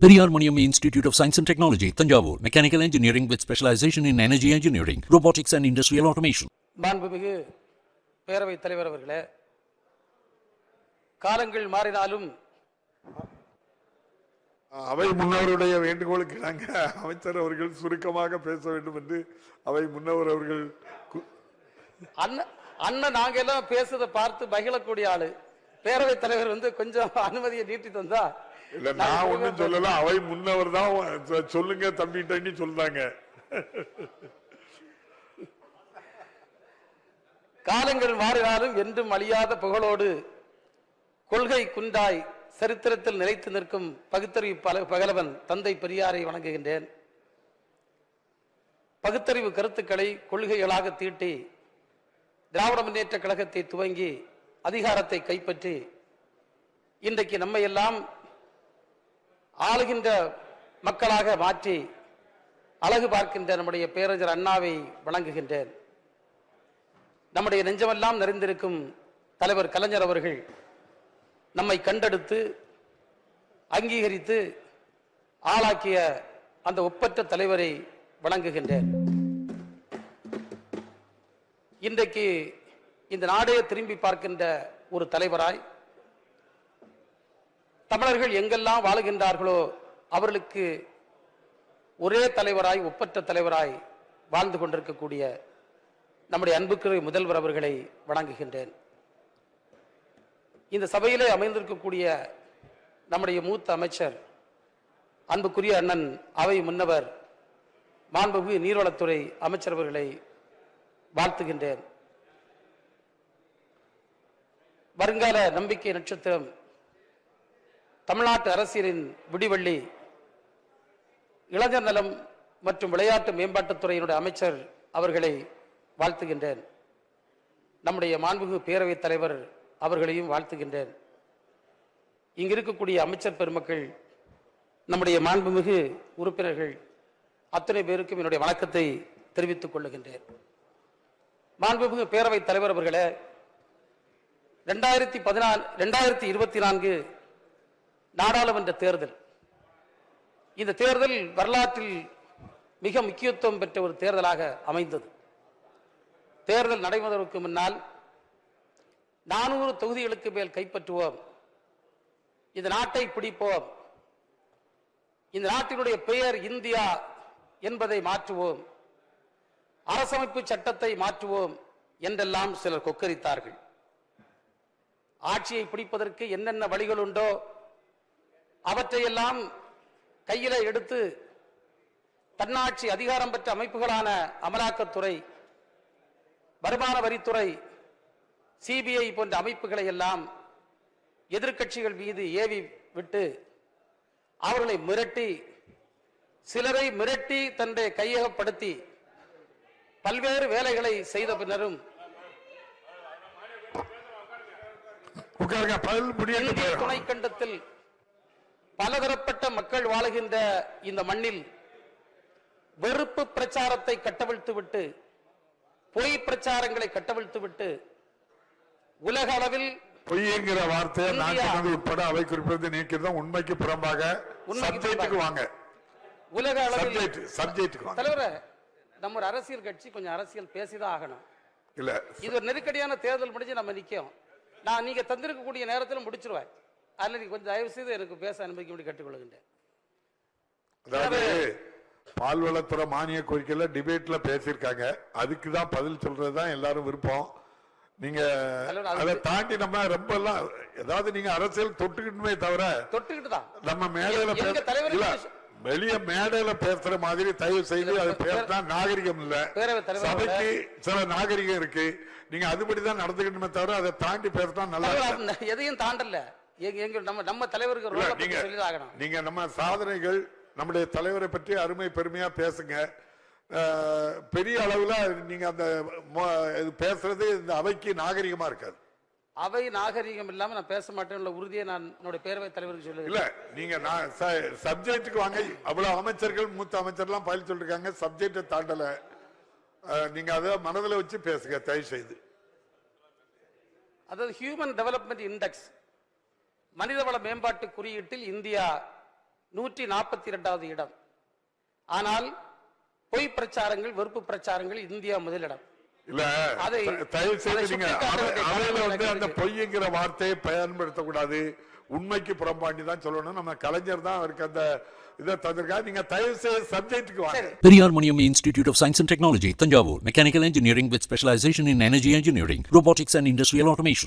Periyar Maniam Institute of Science and Technology, Tanjavur. Mechanical engineering with specialization in energy engineering, robotics and industrial automation. மாண்புமிகு பேரவைத் தலைவர் அவர்களே காலங்கள் மாறினாலும் அவை முன்னவருடைய வேண்டுகோளுக்கு இணங்க அமைச்சர் அவர்கள் சுருக்கமாக பேச வேண்டும் என்று அவை முன்னவர் அவர்கள் அண்ணன் அண்ணன் நாங்க எல்லாம் பேசுறதை பார்த்து மகிழக்கூடிய ஆளு பேரவைத் தலைவர் வந்து கொஞ்சம் அனுமதியை நீட்டி தந்தா இல்ல நான் ஒண்ணும் சொல்லல. அவை முன்னவர் தான் சொல்லுங்க தம்பிட்டன்னு சொல்றாங்க. காலங்கள் மாறினாலும் என்றும் அழியாத புகழோடு கொள்கை குண்டாய் சரித்திரத்தில் நிலைத்து நிற்கும் பகுத்தறிவு பகலவன் தந்தை பெரியாரை வணங்குகின்றேன். பகுத்தறிவு கருத்துக்களை கொள்கைகளாக தீட்டி திராவிட முன்னேற்ற கழகத்தை துவங்கி அதிகாரத்தை கைப்பற்றி இன்றைக்கு நம்மை எல்லாம் ஆளுகின்ற மக்களாக மாற்றி அழகு பார்க்கின்ற நம்முடைய பேரறிஞர் அண்ணாவை வணங்குகின்றேன். நம்முடைய நெஞ்சமெல்லாம் நிறைந்திருக்கும் தலைவர் கலைஞர் அவர்கள் நம்மை கண்டெடுத்து அங்கீகரித்து ஆளாக்கிய அந்த ஒப்பற்ற தலைவரை வணங்குகின்றேன். இன்றைக்கு இந்த நாடே திரும்பி பார்க்கின்ற ஒரு தலைவராய் தமிழர்கள் எங்கெல்லாம் வாழுகின்றார்களோ அவர்களுக்கு ஒரே தலைவராய் ஒப்பற்ற தலைவராய் வாழ்ந்து கொண்டிருக்கக்கூடிய நம்முடைய அன்புக்குரிய முதல்வர் அவர்களை வணங்குகின்றேன். இந்த சபையிலே அமைந்திருக்கக்கூடிய நம்முடைய மூத்த அமைச்சர் அன்புக்குரிய அண்ணன் அவை முன்னவர் மாண்புமிகு நீர்வளத்துறை அமைச்சர் அவர்களை வாழ்த்துகின்றேன். வருங்கால நம்பிக்கை நட்சத்திரம் தமிழ்நாட்டு அரசியலின் விடிவள்ளி. இளைஞர் நலம் மற்றும் விளையாட்டு மேம்பாட்டுத்துறையினுடைய அமைச்சர் அவர்களை வாழ்த்துகின்றேன். நம்முடைய மாண்புமிகு பேரவைத் தலைவர் அவர்களையும் வாழ்த்துகின்றேன். இங்கு இருக்கக்கூடிய அமைச்சர் பெருமக்கள் நம்முடைய மாண்புமிகு உறுப்பினர்கள் அத்தனை பேருக்கும் என்னுடைய வணக்கத்தை தெரிவித்துக் கொள்ளுகின்றேன். மாண்புமிகு பேரவைத் தலைவர் அவர்களே ரெண்டாயிரத்தி பதினாலு ரெண்டாயிரத்தி இருபத்தி நான்கு நாடாளுமன்ற தேர்தல். இந்த தேர்தல் வரலாற்றில் மிக முக்கியத்துவம் பெற்ற ஒரு தேர்தலாக அமைந்தது. தேர்தல் நடைபெறுவதற்கு முன்னால் நானூறு தொகுதிகளுக்கு மேல் கைப்பற்றுவோம். இந்த நாட்டை பிடிப்போம். இந்த நாட்டினுடைய பெயர் இந்தியா என்பதை மாற்றுவோம். அரசமைப்பு சட்டத்தை மாற்றுவோம் என்றெல்லாம் சிலர் கொக்கரித்தார்கள். ஆட்சியை பிடிப்பதற்கு என்னென்ன வழிகள் உண்டோ அவற்றையெல்லாம் கையில எடுத்து தன்னாட்சி அதிகாரம் பெற்ற அமைப்புகளான அமலாக்கத்துறை வருமான வரித்துறை சிபிஐ போன்ற அமைப்புகளை எல்லாம் எதிர்க்கட்சிகள் மீது ஏவி விட்டு அவர்களை மிரட்டி சிலரை மிரட்டி தன்னை கையகப்படுத்தி பல்வேறு வேலைகளை செய்த பின்னரும் உட்காருங்க பதில் பலதரப்பட்ட மக்கள் வாழுகின்ற இந்த மண்ணில் வெறுப்பு பிரச்சாரத்தை கட்டவிழ்த்து விட்டு பொய் பிரச்சாரங்களை கட்டவிழ்த்து விட்டு உலக அளவில் பொய்ங்கிற வார்த்தையை நான் உட்பட அவை குறிப்பிட்டு நீக்கிறதும் உண்மைக்கு புறம்பாக சப்ஜெக்டுக்கு வாங்க. உலக அளவில் சப்ஜெக்ட் தலைவரே நம்ம அரசியல் கட்சி கொஞ்சம் அரசியல் பேசிதான் ஆகணும். இல்ல. இது ஒரு நெருக்கடியான தேர்தல் முடிஞ்சு நம்ம நிற்கும் நான் நீங்க தந்திருக்கக்கூடிய நேரத்தில் முடிச்சிருவேன். அதில் நீ கொஞ்சம் தயவு செய்து எனக்கு பேச அனுமதிக்கும்படி கேட்டுக்கொள்கின்றேன். அதாவது பால்வளத்துறை மானிய கோரிக்கையில டிபேட்ல பேசியிருக்காங்க. அதுக்கு தான் பதில் சொல்றதுதான் எல்லாரும் விருப்பம். நீங்க அது- தாண்டி நம்ம ரொம்ப எல்லாம் ஏதாவது நீங்க அரசியல் தொட்டுக்கிட்டுமே தவிர தொட்டுக்கிட்டு தான் நம்ம மேடையில பேச- வெளிய மேடையில பேசுற மாதிரி தயவு செய்து அது பேசினா நாகரிகம் இல்ல. சபைக்கு சில நாகரிகம் இருக்கு. நீங்க அதுபடிதான் நடந்துக்கணுமே தவிர அதை தாண்டி பேசினா நல்லா எதையும் தாண்டல. எங்க எங்க நம்ம நம்ம தலைவருக்கு ரோலை பத்தி நீங்க சொல்லிதாகணும் நீங்க நம்ம சாதனைகள் நம்முடைய தலைவரை பற்றி அருமை பெருமையா பேசுங்க. அஹ், பெரிய அளவுல நீங்க அந்த மொ- இது பேசுறது இந்த அவைக்கு நாகரிகமா இருக்காது. அவை நாகரீகம் இல்லாம நான் பேச மாட்டேன் உறுதியை நான் என்னுடைய பேரவைத் தலைவருக்கு சொல்லுகிறேன் இல்ல நீங்க நான் சப்ஜெக்டுக்கு வாங்க. அவ்வளவு அமைச்சர்கள் மூத்த அமைச்சர்லாம் பதில் சொல்லிருக்காங்க. சப்ஜெக்டை தாண்டல. அஹ், நீங்க அதை மனதுல வச்சு பேசுங்க தயவு செய்து அதாவது ஹியூமன் டெவலப்மெண்ட் இண்டெக்ஸ் மனிதவள மேம்பாட்டு குறியீட்டில் இந்தியா நூற்றி நாற்பத்தி இரண்டாவது இடம். ஆனால் பொய் பிரச்சாரங்கள் வெறுப்பு பிரச்சாரங்கள் இந்தியா முதலிடம். இல்ல தயவு செய்து நீங்க அவையில வந்து அந்த. பொய்ங்கிற வார்த்தையை பயன்படுத்தக்கூடாது. உண்மைக்கு புறம்பாண்டி தான் சொல்லணும். நம்ம கலைஞர் தான் அவருக்கு அந்த இதை தந்திருக்காரு. நீங்க தயவு செய்து சப்ஜெக்டுக்கு வாங்க. சரி. Periyar Maniam Institute of Science and Technology, Tanjavur, Mechanical Engineering with specialization in energy engineering, robotics and industrial automation.